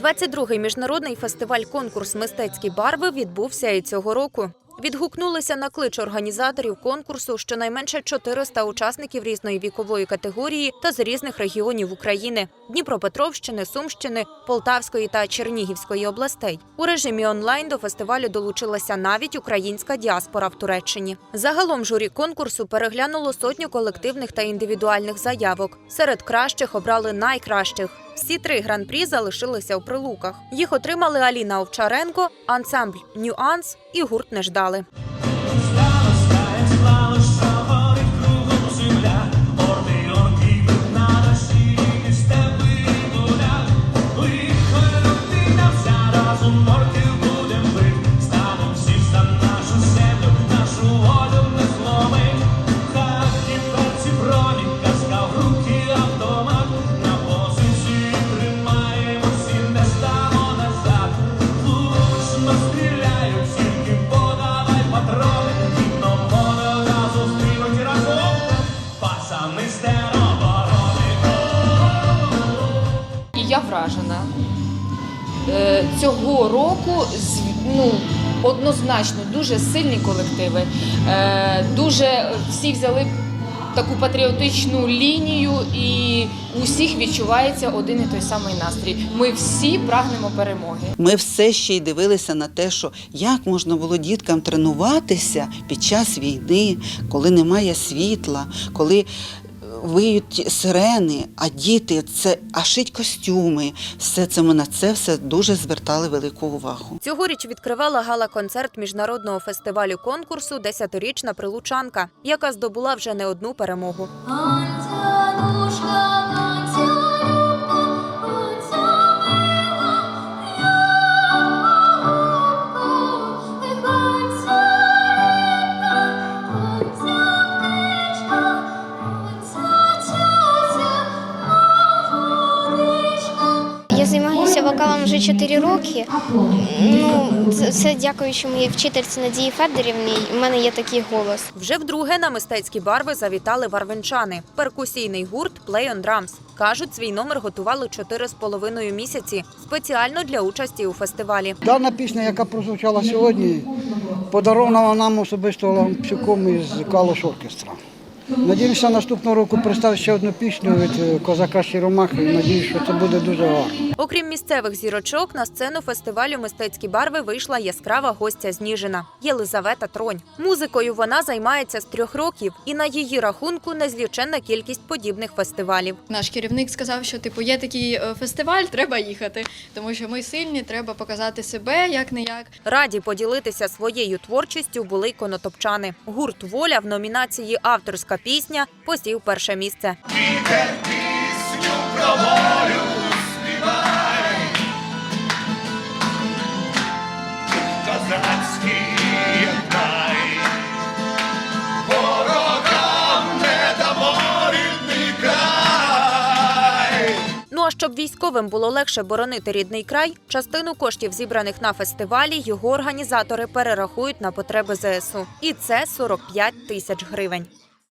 22-й міжнародний фестиваль-конкурс Мистецькі барви відбувся і цього року. Відгукнулися на клич організаторів конкурсу щонайменше 400 учасників різної вікової категорії та з різних регіонів України: Дніпропетровщини, Сумщини, Полтавської та Чернігівської областей. У режимі онлайн до фестивалю долучилася навіть українська діаспора в Туреччині. Загалом журі конкурсу переглянуло сотню колективних та індивідуальних заявок. Серед кращих обрали найкращих. Всі три гран-прі залишилися у прилуках. Їх отримали Аліна Овчаренко, ансамбль Нюанс і гурт не ждали. Вражена. Е, Цього року ну, однозначно дуже сильні колективи. Е, Дуже всі взяли таку патріотичну лінію, і у всіх відчувається один і той самий настрій. Ми всі прагнемо перемоги. Ми все ще й дивилися на те, що як можна було діткам тренуватися під час війни, коли немає світла, коли виють сирени, а діти це а шить костюми. Все це ми на це все дуже звертали велику увагу. Цьогоріч відкривала гала-концерт міжнародного фестивалю конкурсу Десятирічна прилучанка, яка здобула вже не одну перемогу. Вокалом вже 4 роки. Ну, це дякуючи моїй вчительці Надії Федорівні. У мене є такий голос. Вже вдруге на мистецькі барви завітали варвинчани. Перкусійний гурт Play on Drums. Кажуть, свій номер готували чотири з половиною місяці спеціально для участі у фестивалі. Дана пісня, яка прозвучала сьогодні, подарована нам особисто Лампсюком із Калош Оркестра. Надіюся, наступного року представити ще одну пісню від е, козака Щиромахи. Надіюсь, що це буде дуже гарно. Окрім місцевих зірочок, на сцену фестивалю Мистецькі барви вийшла яскрава гостя з Ніжина Єлизавета Тронь. Музикою вона займається з трьох років, і на її рахунку незліченна кількість подібних фестивалів. Наш керівник сказав, що типу є такий е, фестиваль, треба їхати, тому що ми сильні, треба показати себе як не як. Раді поділитися своєю творчістю були й конотопчани. Гурт Воля в номінації Авторська пісня посів перше місце. Ну а щоб військовим було легше боронити рідний край, частину коштів, зібраних на фестивалі, його організатори перерахують на потреби ЗСУ. І це 45 тисяч гривень.